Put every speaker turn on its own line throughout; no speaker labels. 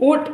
उठ.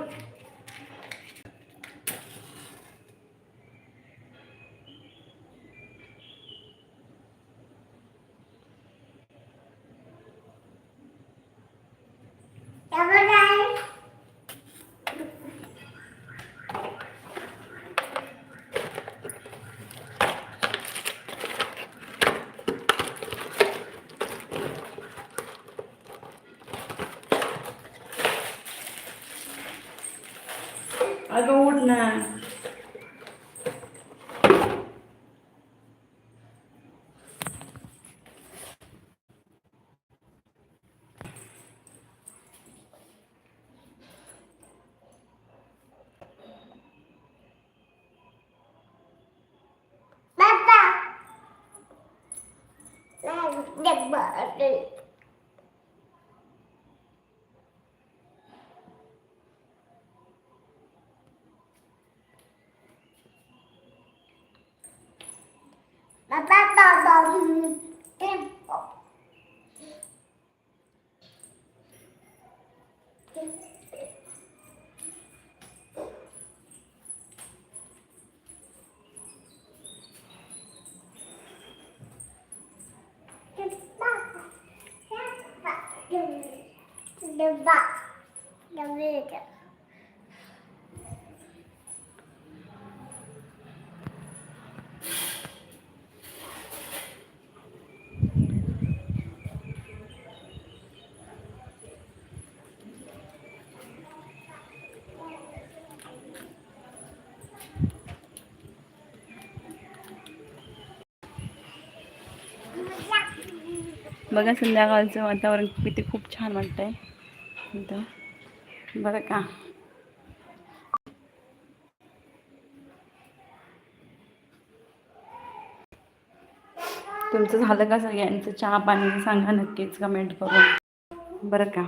birthday.
डब्बा डब्बे
बघा संध्याकाळचं वातावरण किती खूप छान वाटतंय. इथं. बरं का? तुमचं झालं का सगळ्यांचं? चहा पाणी सांगा नक्कीच कमेंट करून. बरं का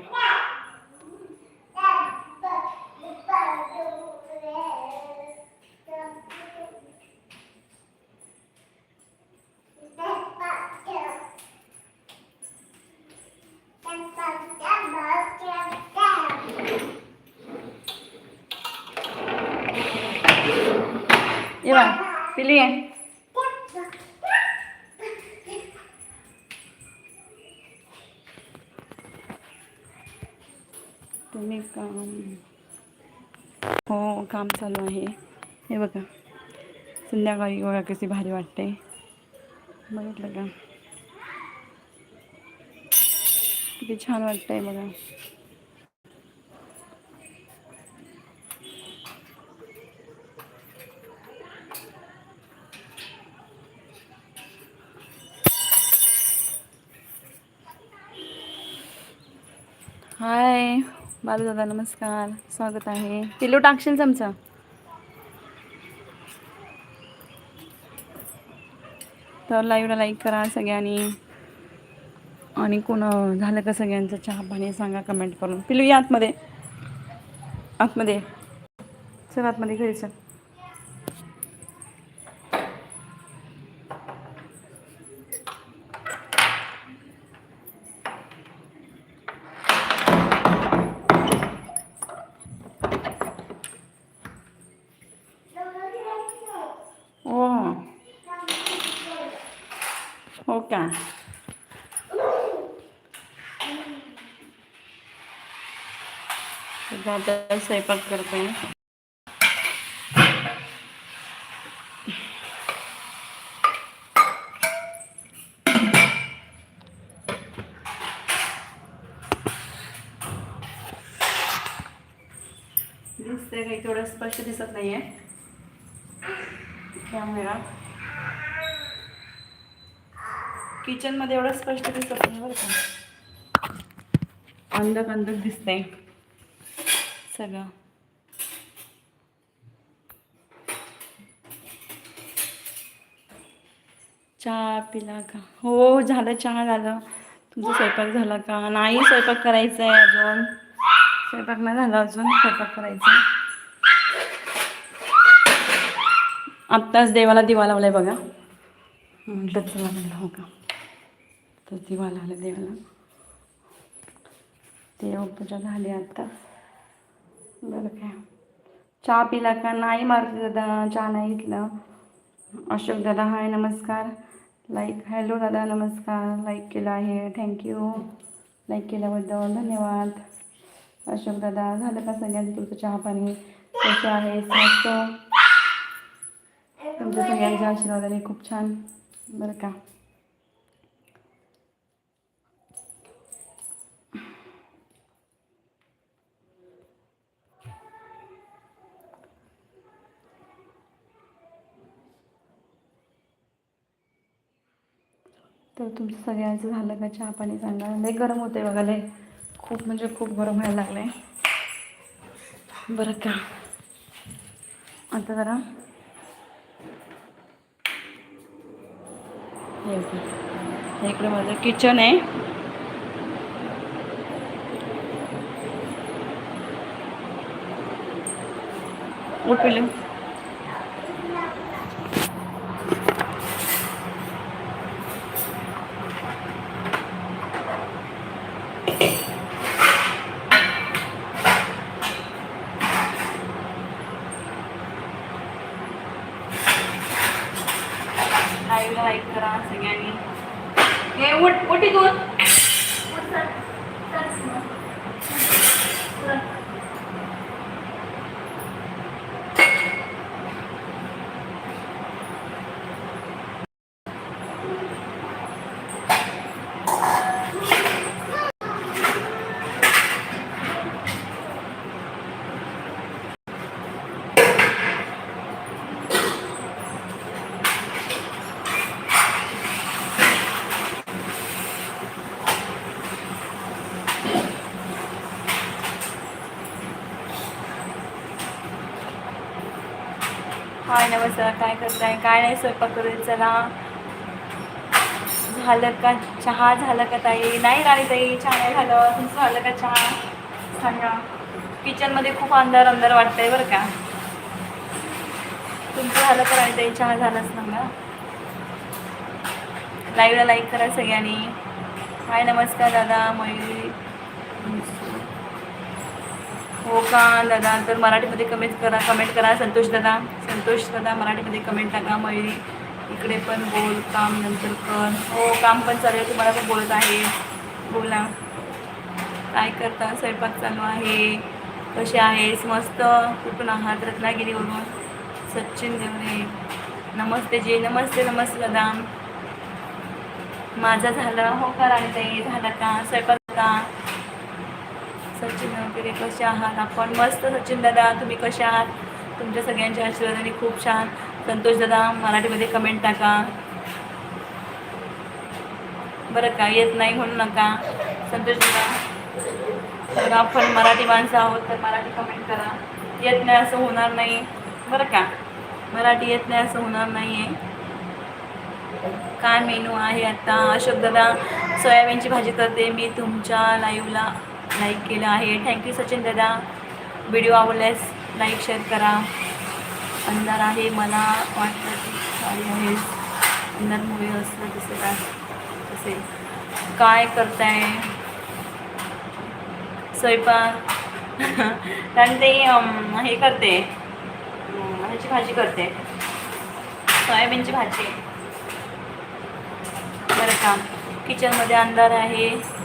ये बा पिली आहे मी काम हो काम चालू आहे. हे बघा. संध्याकाळी बघा कशी भारी वाटते. बघितलं का? किती छान वाटतंय बघा. बालू दादा नमस्कार. स्वागत आहे. पिल्लू टाकशील चमचा. तर लाईव्हला लाईक करा सगळ्यांनी. आणि कोण झालं का सगळ्यांचं चहा पाणी सांगा कमेंट करून. पिलू या आतमध्ये. आतमध्ये. चल आतमध्ये घरी चल ओ हो का सध्या आता स्वयंपाक करते दिसतंय काही तेवढं स्पष्ट दिसत नाहीये. कॅमेरा किचनमध्ये एवढं स्पष्ट दिसत नाही बरं का. अंधक अंधक दिसतंय. सगळं चहा पिला का? हो झालं चहा झालं. तुमचा स्वयंपाक झाला का? नाही स्वयंपाक करायचा आहे अजून. स्वयंपाक नाही झाला अजून स्वयंपाक करायचा आत्ताच देवाला दिवा लावलाय बघा. म्हटलं चला म्हणलं हो का? तर दिवा लावला देवाला. देवपूजा झाली आत्ताच. बरं काय चहा पिला का? नाही मारुती दादा चहा नाही घेतला. अशोक दादा हाय नमस्कार. लाईक हॅलो दादा नमस्कार. लाईक केला आहे. थँक्यू लाईक केल्याबद्दल धन्यवाद. अशोक दादा झालं का सगळ्यांचं तुमचं चहा पाणी कसं आहे? मस्त? तुमच्या सगळ्यांच्या आशीर्वादाने खूप छान. बरं का. तर तुमचं सगळ्यांचं झालं का चहा पाणी सांगा. लय गरम होते बघा लय. खूप म्हणजे खूप गरम व्हायला लागलं आहे बरं का आता जरा. हे इकडे माझं किचन आहे. उठ लाईव्हला लाईक करा सगळ्यांनी. हे उठ उठ दोन हाय नमस्कार काय करताय? काय नाही स्वयंपाक करून चला. झालं का चहा? झालं का ताई? नाही राणी ताई चहा नाही झालं. तुमचं झालं का चहा? सांगा. किचनमध्ये खूप अंधार अंधार वाटतंय बरं का. तुमचं झालं का राणी ताई? चहा झालाच सांगा. लाईव्हला लाईक करा सगळ्यांनी. हाय नमस्कार दादा मयुरी. हो का दादा? तर मराठीमध्ये कमेंट करा कमेंट करा. संतोष दादा संतोष दादा मराठीमध्ये कमेंट टाका. मयुरी इकडे पण बोल काम नंतर कर. हो काम पण चालू आहे. तुम्हाला पण बोलत आहे. बोला. काय करता? स्वयंपाक चालू आहे. कसे आहेस? मस्त. कुठून आहात? रत्नागिरीवरून. सचिन देवरे. नमस्ते जी. नमस्ते नमस्ते दादा. माझं झालं. हो का राणीताई झालं का? स्वयंपाक का? सचिन वगैरे कसे आहात? आपण मस्त सचिन दादा तुम्ही कसे आहात? तुमच्या सगळ्यांच्या आशीर्वादाने खूप छान. संतोष दादा मराठीमध्ये कमेंट टाका. बरं का येत नाही म्हणू नका. संतोष दादा तर आपण मराठी माणसं आहोत तर मराठी कमेंट करा. येत नाही असं होणार नाही. बरं का? मराठी येत नाही असं होणार नाही आहे काय मेनू आहे आता? अशोक दादा सोयाबीनची भाजी करते मी तुमच्या लाईव्हला लाईक केलं आहे. थँक्यू सचिन दादा. व्हिडिओ आवडल्यास लाईक शेअर करा. अंधार आहे मला वाटतं की साडी आहे. अंधार मुळे असलं दिसत आहे. असेल काय करताय? स्वयंपाक. कारण ते हे करते. ह्याची भाजी करते. सोयाबीनची भाजी. बरं का. किचनमध्ये अंधार आहे.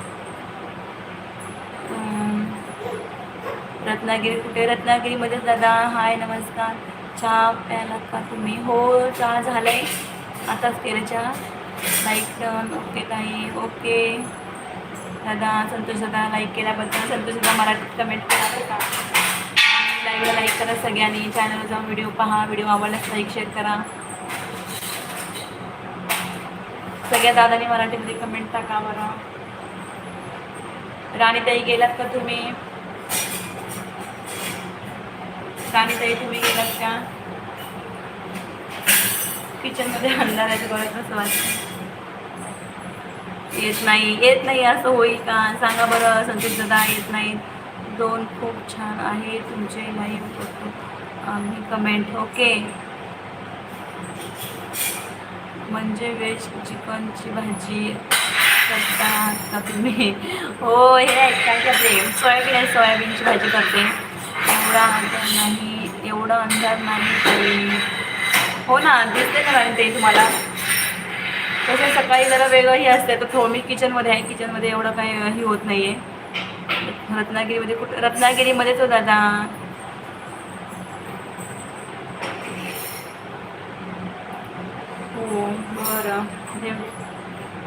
रत्नागिरी कुठे? रत्नागिरीमध्ये दादा हाय नमस्कार. चहा प्यायला का तुम्ही? हो चहा झाला आहे आताच केलं चहा. लाईक डन ओके ताई. ओके दादा संतोष दादा लाईक केल्याबद्दल. संतोष दादा मराठीत कमेंट केला का. लाईव्हला लाईक करा सगळ्यांनी. चॅनलवर जाऊन व्हिडिओ पहा. व्हिडिओ आवडल्यास लाईक शेअर करा. सगळ्या दादानी मराठीमध्ये कमेंट टाका बरं. राणीताई गेलात का तुम्ही? राणीताई तुम्ही गेलात का? किचनमध्ये अंधार आहे बरं कसं वाटतं येत नाही येत नाही असं होईल का? सांगा बरं संतोष दादा येत नाही दोन खूप छान आहे तुमचे लाईव्ह आम्ही कमेंट ओके म्हणजे व्हेज चिकनची भाजी करता का तुम्ही? हो हे आहेत काय करते सोयाबीन आहे सोयाबीनची भाजी करते. त्यामुळे एवढा नाही एवढं अंधार नाही ते हो ना दिसते ना राणी ते तुम्हाला. तसे सकाळी जरा वेगळंही असते तर थो मी किचनमध्ये आहे किचनमध्ये एवढं काही हे होत नाही आहे रत्नागिरीमध्ये कुठं रत्नागिरीमध्येच हो दादा हो बरं. देव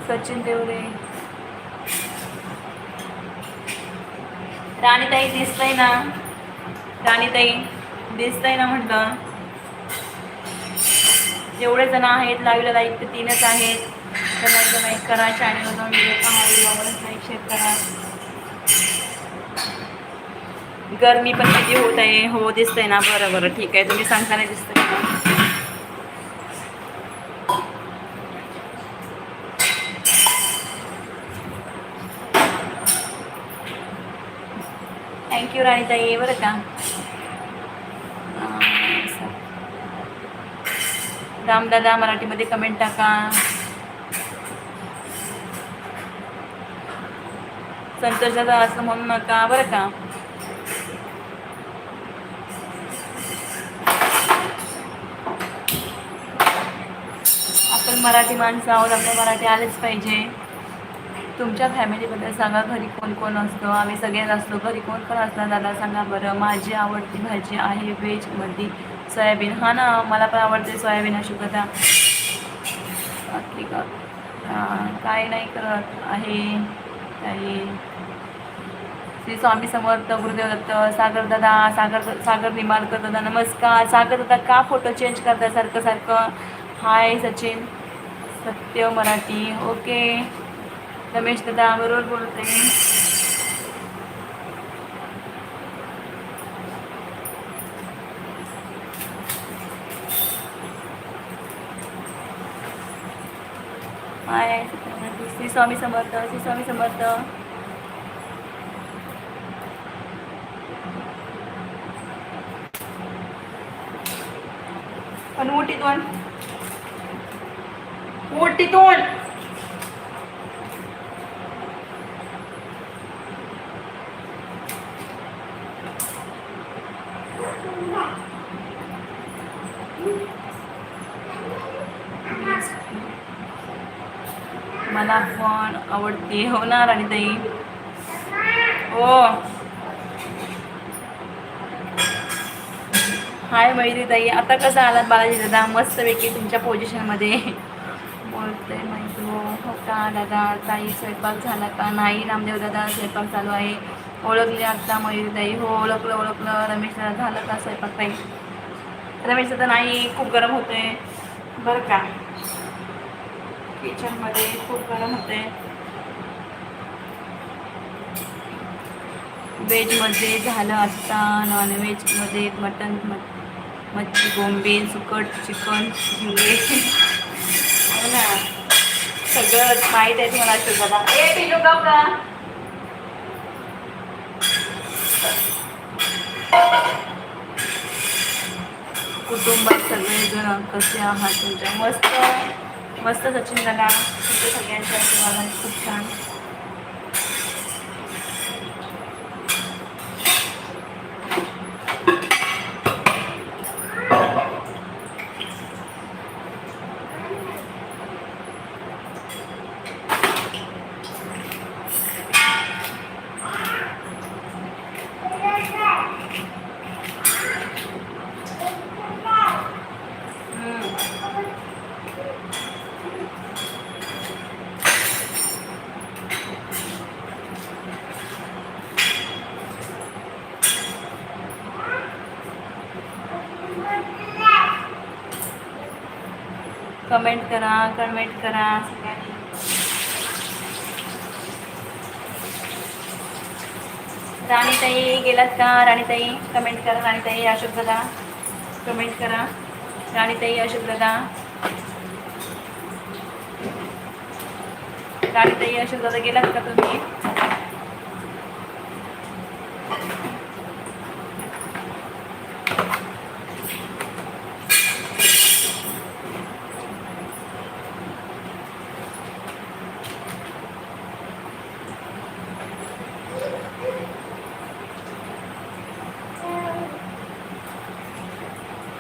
सचिन देवरे. राणीताई दिसतंय ना. राणीताई दिसतंय ना म्हटलं. जेवढे जण आहेत लाईव्हला लाईक ते तीनच आहेत. तर लाईक लाईक करा चॅनल जाऊन लाईक शेअर करा. गरमी पण किती होत आहे. हो दिसतंय ना. बरं बरं ठीक आहे. तुम्ही सांगताना दिसतंय. थँक्यू राणीताई. बरं का अं, असं. रामदादा मराठीमध्ये कमेंट टाका. संतोष दादा असं म्हणू नका बरं का? आपण मराठी माणसं आहोत आपल्या मराठी आलेच पाहिजे. तुमच्या फॅमिलीबद्दल सांगा घरी कोण कोण असतो? आम्ही सगळेच असतो. घरी कोण कोण असणार? दादा सांगा बरं. माझी आवडती भाजी आहे व्हेजमध्ये सोयाबीन. हा ना मला पण आवडते सोयाबीन अशी कथा बाकी का काय नाही करत. आहे. काही श्री स्वामी समर्थ गुरुदेव दत्त सागर दादा सागर सागर निमालकर दादा नमस्कार. सागर दादा का फोटो चेंज करताय सारखं सारखं? हाय सचिन. सत्य मराठी. ओके रमेश दादा बरोबर बोलते. श्री स्वामी समर्थ श्री स्वामी समर्थ. पण मोठीतून मोठीतून तोंड पण आवडते हो ना राणीताई हो हाय ताई आता कसं आलात बालाजी दादा? मस्तपैकी तुमच्या पोझिशनमध्ये बोलते माहिती हो. हो का दादा? ताई स्वयंपाक झाला का नाही? रामदेव दादा स्वयंपाक चालू आहे. ओळखले आता ताई. हो ओळखलं ओळखलं. रमेश दादा झालं का स्वयंपाक ताई? रमेश दादा नाही खूप गरम होते बरं का. किचनमध्ये खूप गरम होते व्हेजमध्ये झालं आत्ता नॉनव्हेजमध्ये मटन मच्छी बोंबील सुकट चिकन झिंगे हो ना. सगळं माहीत आहे तुम्हाला असेल ए पिलो गाव का कुटुंबात सगळेजण कसे आहात तुमच्या? मस्त. मस्त सचिन दादा. तुमच्या सगळ्यांच्या आशीर्वादाने खूप छान. कमेंट करा कमेंट करा सगळ्यांनी. राणीताई गेलात का? राणीताई कमेंट करा राणीताई अशोक दादा कमेंट करा. राणीताई अशोक दादा राणीताई अशोक दादा गेलात का तुम्ही?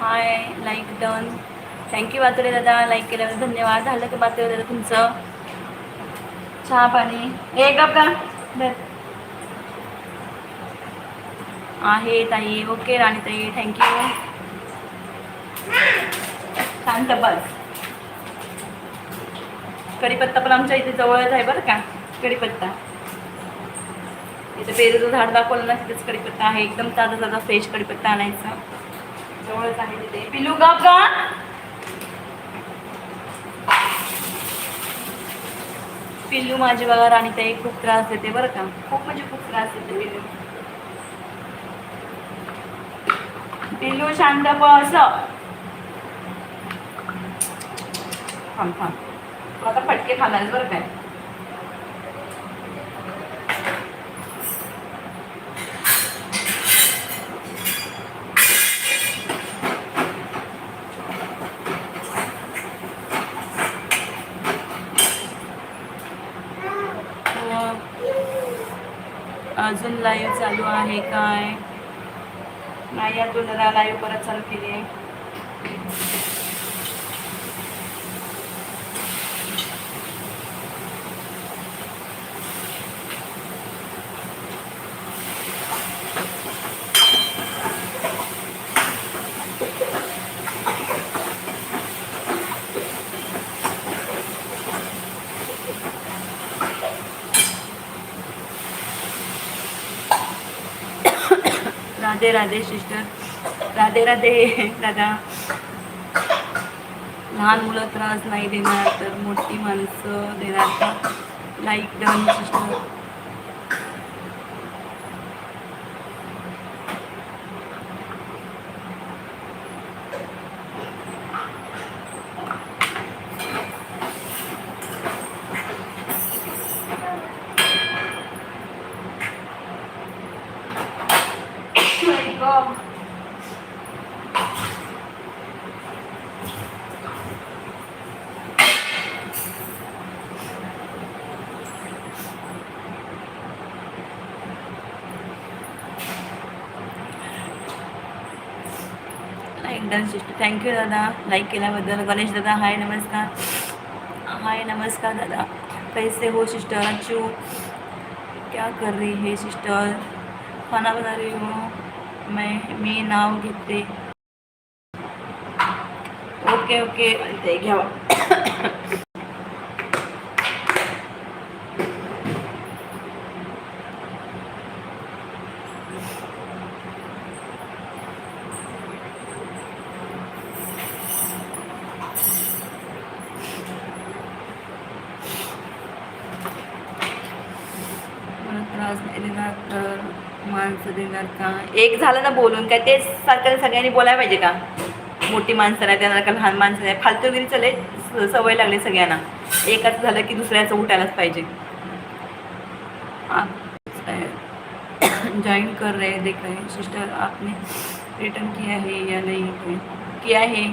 Hi like done thank you Batode दादा. लाईक केल्याबद्दल धन्यवाद. झालं की बातोडे दादा तुमचं? चहा पाणी. एक गप का आहे ताई. ओके राणी ताई थँक्यू शांत बस. कढीपत्ता पण आमच्या इथे जवळच आहे बरं का. कढीपत्ता. इथे पेरूचं झाड दाखवलं ना तिथेच कढीपत्ता आहे. एकदम ताजा ताजा फ्रेश कढीपत्ता आणायचा. जवळच आहे तिथे. पिलू गप का पिल्लू माझी बघा राणी ताई खूप त्रास देते बरं का. खूप म्हणजे खूप त्रास देते पिल्लू. पिल्लू शांत बस. थांब थांब. आता फटके खाणार बरं काय अजून लाईव्ह चालू आहे काय? नाही अजून लाईव्ह परत चालू केली आहे. राधे सिस्टर राधे राधे दादा. लहान मुलं त्रास नाही देणार तर मोठी माणसं देणार. का like done sister like sister. Thank you दादा. लाईक केल्याबद्दल. गणेश दादा हाय नमस्कार. हाय नमस्कार दादा. कैसे हो सिस्टर? अच्छू क्या कर रही है सिस्टर? खाना बना रही हूँ? मैं मी नाव घेते. ओके ओके ते घ्यावा मला त्रास नाही देणार तर माणसं देणार का एक झालं ना बोलून काय तेच सारखं सगळ्यांनी बोलायला पाहिजे का? मोठी माणसं नाही त्यांना का लहान माणसं नाही. फालतूगिरी चले सवय लागली सगळ्यांना. एकाच झालं की दुसऱ्याचं उठायलाच पाहिजे. आप ज्वाइन कर रहे देख रहे सिस्टर आपने रिटर्न किया है या नहीं? किया है.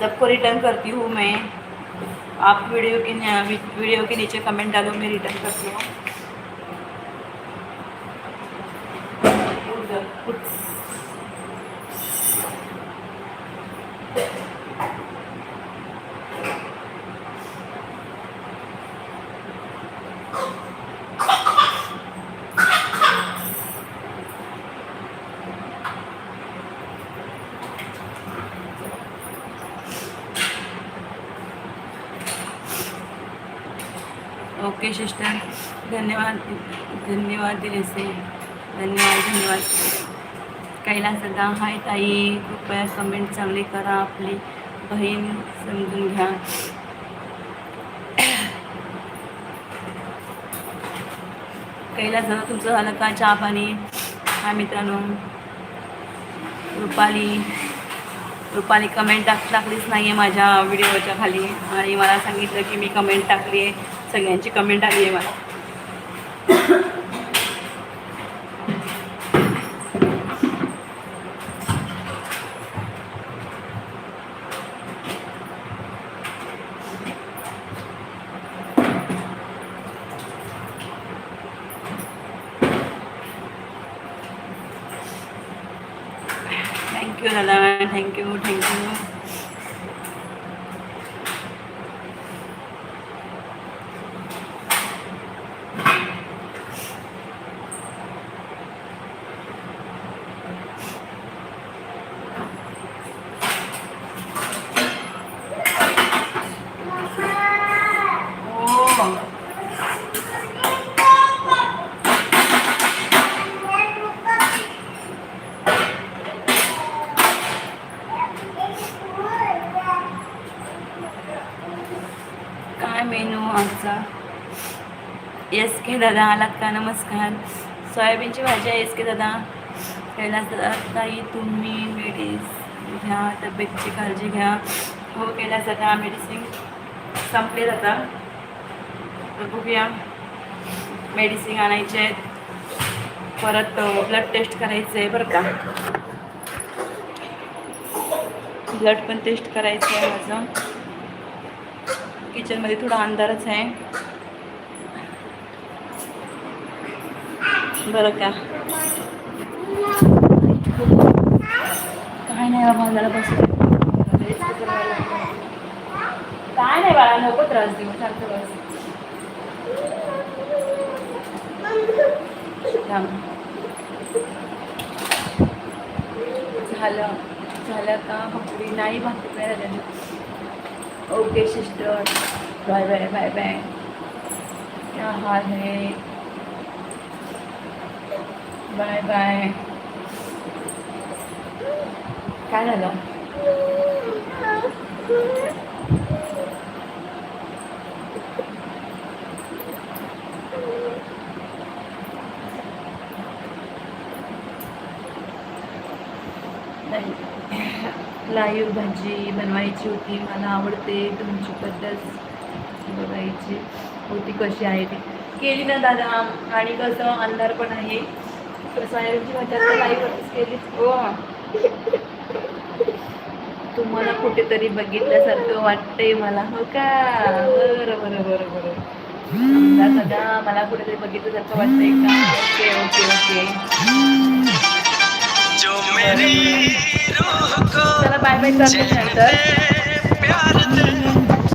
सबको रिटर्न करती हूँ मैं. आप वीडियो के वीडियो के नीचे कमेंट डालो मैं रिटर्न करती हूँ. Okay sister. धन्यवाद धन्यवाद दिले से धन्यवाद धन्यवाद. कैलास दादा हाय ताई. कृपया कमेंट चांगली करा. आपली बहीण समजून घ्या. कैलास दादा तुमचं झालं का चहा पाणी? हा मित्रांनो. रुपाली रुपाली कमेंट टाक टाकलीच नाही आहे माझ्या व्हिडिओच्या खाली. आणि मला सांगितलं की मी कमेंट टाकली आहे सगळ्यांची कमेंट आली आहे मला. थँक्यू थँक्यू दादा थँक्यू थँक्यू हो काय मेनू आमचा एस के दादा आलात का? नमस्कार. सोयाबीनची भाजी आहे एस के दादा? कैलास दादा ताई तुम्ही मेडिस घ्या तब्येतीची काळजी घ्या. हो कैलास दादा मेडिसिन संपले जाता तर बघूया. मेडिसिन आणायचे आहेत. परत ब्लड टेस्ट करायचं आहे बरं का. ब्लड पण टेस्ट करायचं आहे माझं किचनमध्ये थोडा अंधारच आहे. बरं का काय नाही बाबा बस काय नाही बाळा, नको त्रास देऊ बस. झालं झालं का? भाकरी नाही, भाकरी okay sister bye bye bye bye क्या हाल है? बाय बाय काय झालं लाईव भाजी बनवायची होती. मला आवडते तुमची पद्धत बघायची. होती कशी आहे ती. केली ना दादा आणि कसं अंधार पण आहे. सोयाबीनची भाजी आता लाईव्हवरतीच हो. तुम्हाला कुठेतरी बघितल्यासारखं वाटतंय मला. हो का? बरं बरं बरं बरं. दादा मला कुठेतरी बघितल्यासारखं वाटतंय का? Okay okay okay.
जो मेरी रूह को
चला बाय बाय करते नंतर.
प्यार दे